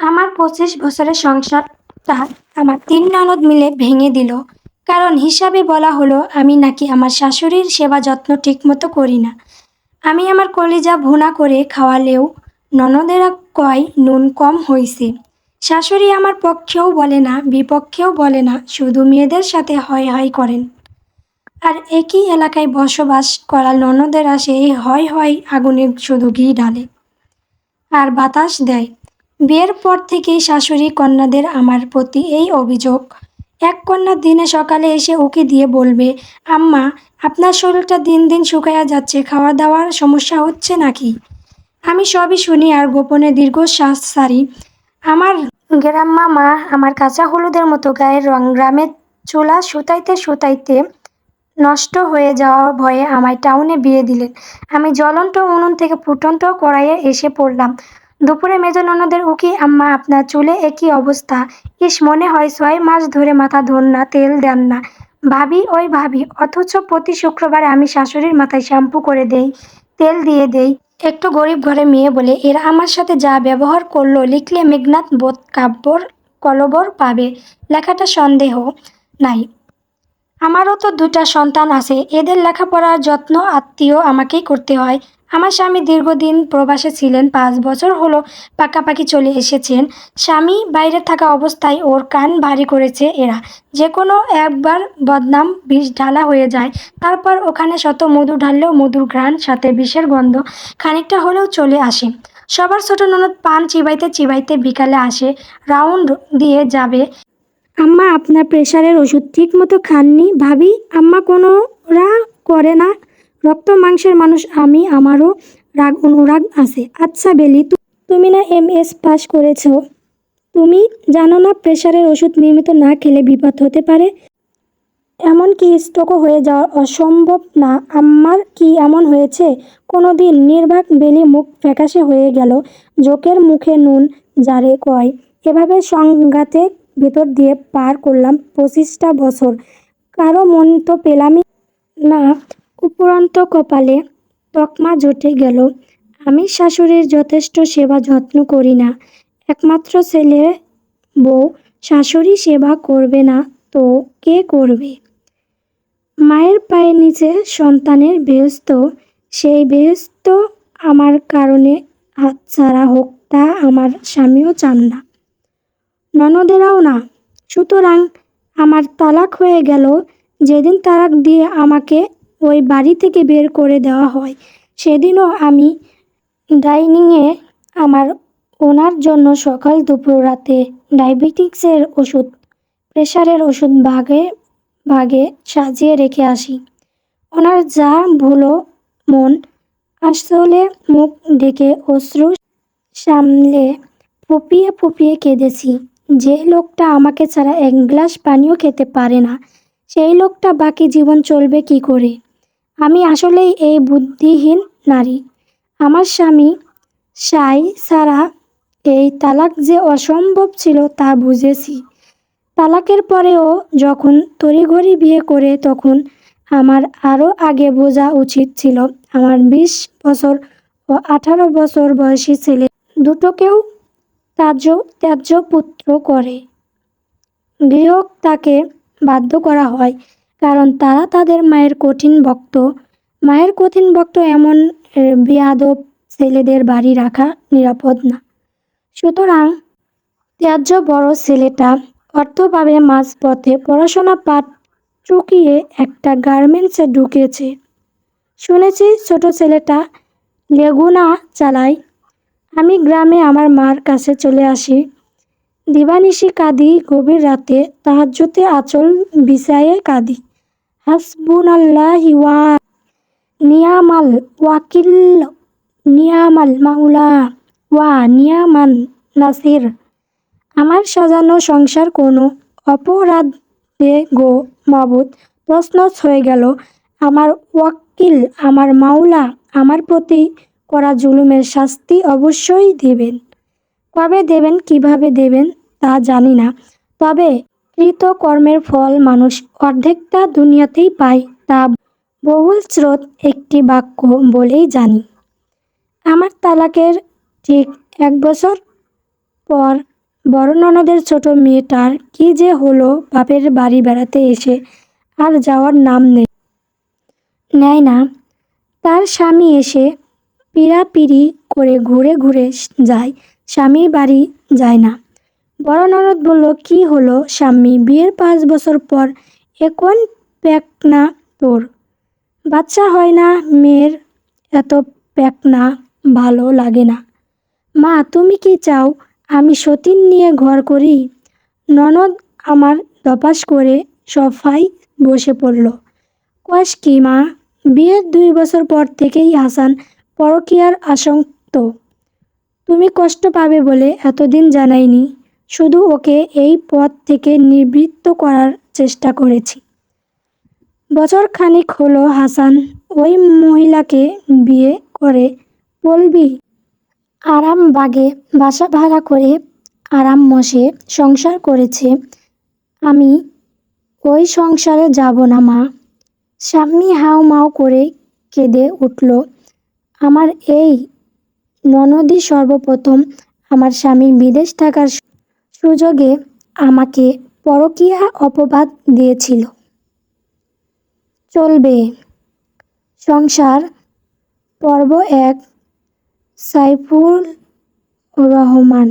আমার পঁচিশ বছরের সংসার সংসারটা আমার তিন ননদ মিলে ভেঙে দিল। কারণ হিসাবে বলা হলো, আমি নাকি আমার শাশুড়ির সেবা যত্ন ঠিকমতো করি না। আমি আমার কলিজা ভুনা করে খাওয়ালেও ননদেরা কয়, নুন কম হইছে। শাশুড়ি আমার পক্ষেও বলে না, বিপক্ষেও বলে না, শুধু মেয়েদের সাথে হয় হয় করেন। আর একই এলাকায় বসবাস করা ননদেরা সেই হয় হয় আগুনে শুধু ঘি ঢালে। আর বাতাস দেয়। বিয়ের পর থেকেই শাশুড়ি কন্যাদের আমার প্রতি এই অভিযোগ। এক কন্যা দিনে সকালে এসে ওকে দিয়ে বলবে, আম্মা, আপনার শরীরটা দিন দিন শুকাইয়া যাচ্ছে খাওয়া দাওয়ার সমস্যা হচ্ছে নাকি? আমি সবই শুনি আর গোপনে দীর্ঘশ্বাস সারি। আমার গ্রাম্মা মা আমার কাঁচা হলুদের মতো গায়ের রং গ্রামের চুলা সুতাইতে সুতাইতে নষ্ট হয়ে যাওয়া ভয়ে আমায় টাউনে বিয়ে দিলেন। আমি জ্বলন্ত উনুন থেকে ফুটন্ত কড়াইয়ে এসে পড়লাম। দুপুরে মেজো ননদের উকি, আম্মা, আপনার চুলে একই অবস্থা। ইস, মনে হয় ছয় মাস ধরে মাথা ধন না, তেল দেন না। ভাবি, ওই ভাবি, অথচ প্রতি শুক্রবারে আমি শাশুড়ির মাথায় শ্যাম্পু করে দেই, তেল দিয়ে দেই। একটু গরিব ঘরে মেয়ে বলে, এরা আমার সাথে যা ব্যবহার করল, লিখলে মেঘনাথ বোধ কাব্যর কলবর পাবে। লেখাটা সন্দেহ নাই। আমারও তো দুটা সন্তান আছে। এদের লেখাপড়ার যত্ন, আত্মীয় আমাকেই করতে হয়। আমার স্বামী দীর্ঘদিন প্রবাসে ছিলেন, পাঁচ বছর হলো পাকাপাকি চলে এসেছেন। স্বামী বাইরে থাকা অবস্থায় ওর কান ভারী করেছে এরা। যে কোনো একবার বদনাম বিষ ঢালা হয়ে যায়। তারপর ওখানে শত মধু ঢাললেও মধুর ঘ্রাণ, সাথে বিষের গন্ধ খানিকটা হলেও চলে আসে। সবার ছোট ননদ পান চিবাইতে চিবাইতে বিকালে আসে, রাউন্ড দিয়ে যাবে। আম্মা, আপনার প্রেশারের ওষুধ ঠিক মতো খাননি। ভাবি, আম্মা, কোনোরা করে না। রক্ত মাংসের মানুষ আমি, আমারও রাগ, অনুরাগ আছে। আচ্ছা বেলি তুমি না এম এস পাস করেছ। তুমি জানো না প্রেশারের ওষুধ নিয়মিত না খেলে বিপদ হতে পারে? এমনকি স্ট্রোকও হয়ে যাওয়া অসম্ভব না? আমার কি এমন হয়েছে? কোনো দিন নির্বাক বেলি মুখ ফ্যাকাশে হয়ে গেল। জোকের মুখে নুন, যারে কয়। এভাবে সংঘাতে ভেতর দিয়ে পার করলাম পঁচিশটা বছর। কারও মন তো পেলামই না। উপরন্ত কপালে তকমা জটে গেল। আমি শাশুড়ির যথেষ্ট সেবা যত্ন করি না। একমাত্র ছেলে বউ, শাশুড়ি সেবা করবে না তো কে করবে? মায়ের পায়ের নিচে সন্তানের বেহস্ত সেই বেহস্ত আমার কারণে হাতছাড়া হোক তা আমার স্বামীও চান না। ননদেরাও না। সুতরাং আমার তালাক হয়ে গেল, যেদিন তালাক দিয়ে আমাকে ওই বাড়ি থেকে বের করে দেওয়া হয়, সেদিনও আমি ডাইনিংয়ে আমার ওনার জন্য সকাল দুপুর রাতে ডায়াবেটিক্সের ওষুধ প্রেশারের ওষুধ ভাগে ভাগে সাজিয়ে রেখে আসি। ওনার যা ভুলো মন, আসলে মুখ ডেকে অশ্রু সামলে ফুপিয়ে ফুপিয়ে কেঁদেছি। যে লোকটা আমাকে ছাড়া এক গ্লাস পানিও খেতে পারে না, সেই লোকটা বাকি জীবন চলবে কি করে? আমি আসলেই এই বুদ্ধিহীন নারী। আমার স্বামী সাই সারা এই তালাক যে অসম্ভব ছিল তা বুঝেছি। তালাকের পরেও যখন তড়িঘড়ি বিয়ে করে তখন আমার আরও আগে বোঝা উচিত ছিল। আমার বিশ বছর ও আঠারো বছর বয়সী ছেলে দুটোকেও ত্যায্য ত্যায্য পুত্র করে। গৃহক তাকে বাধ্য করা হয়, কারণ তারা তাদের মায়ের কঠিন ভক্ত। মায়ের কঠিন ভক্ত এমন বেয়াদব ছেলেদের বাড়ি রাখা নিরাপদ না। সুতরাং ত্যায্য বড় ছেলেটা অর্থভাবে মাঝপথে পড়াশোনা পাঠ চুকিয়ে একটা গার্মেন্টসে ঢুকেছে। শুনেছি ছোট ছেলেটা লেগুনা চালায়। আমি গ্রামে আমার মার কাছে চলে আসি। দিবানিশি কাঁদি গভীর রাতে, তাহাজ্জুতে আচল বিছায়ে কাঁদি। হাসবুন আল্লাহ নিয়ামাল ওয়াকিল, নিয়ামাল মাওলা ওয়া নিয়ামান নাসির। আমার সাজানো সংসার কোনো অপরাধে গো মাবুদ, তছনছ হয়ে গেল। আমার ওয়াকিল, আমার মাওলা, আমার প্রতি করা জুলুমের শাস্তি অবশ্যই দেবেন। কবে দেবেন, কীভাবে দেবেন, তা জানি না। তবে কৃত কর্মের ফল মানুষ অর্ধেকটা দুনিয়াতেই পায়, তা বহুল স্রোত একটি বাক্য বলেই জানি। আমার তালাকের ঠিক এক বছর পর বড় ননদের ছোট মেয়েটার কি যে হলো বাপের বাড়ি বেড়াতে এসে আর যাওয়ার নাম নেই। নেয় না। তার স্বামী এসে পিড়াপিড়ি করে ঘুরে ঘুরে যায়, স্বামীর বাড়ি যায় না। বড় ননদ বলল, কি হলো স্বামী? বিয়ের পাঁচ বছর পর এখন প্যাকনা তোর? বাচ্চা হয় না, মেয়ের এত প্যাকনা ভালো লাগে না। মা, তুমি কি চাও আমি সতীন নিয়ে ঘর করি? ননদ আমার দপাস করে সফাই বসে পড়ল। কস কি মা? বিয়ের দুই বছর পর থেকেই হাসান পরকীয়ার আশঙ্ক তুমি কষ্ট পাবে বলে এতদিন জানাইনি, শুধু ওকে এই পথ থেকে নিবৃত্ত করার চেষ্টা করেছি। বছর খানিক হলো হাসান ওই মহিলাকে বিয়ে করে বলবি আরামবাগে বাসা ভাড়া করে আরাম মশে সংসার করেছে, আমি ওই সংসারে যাব না মা। স্বামী হাও মাও করে কেঁদে উঠল আমার এই ননদই সর্বপ্রথম আমার স্বামী বিদেশ থাকার সুযোগে আমাকে পরকীয়া অপবাদ দিয়েছিল। চলবে। সংসার। পর্ব এক। সাইফুল রহমান।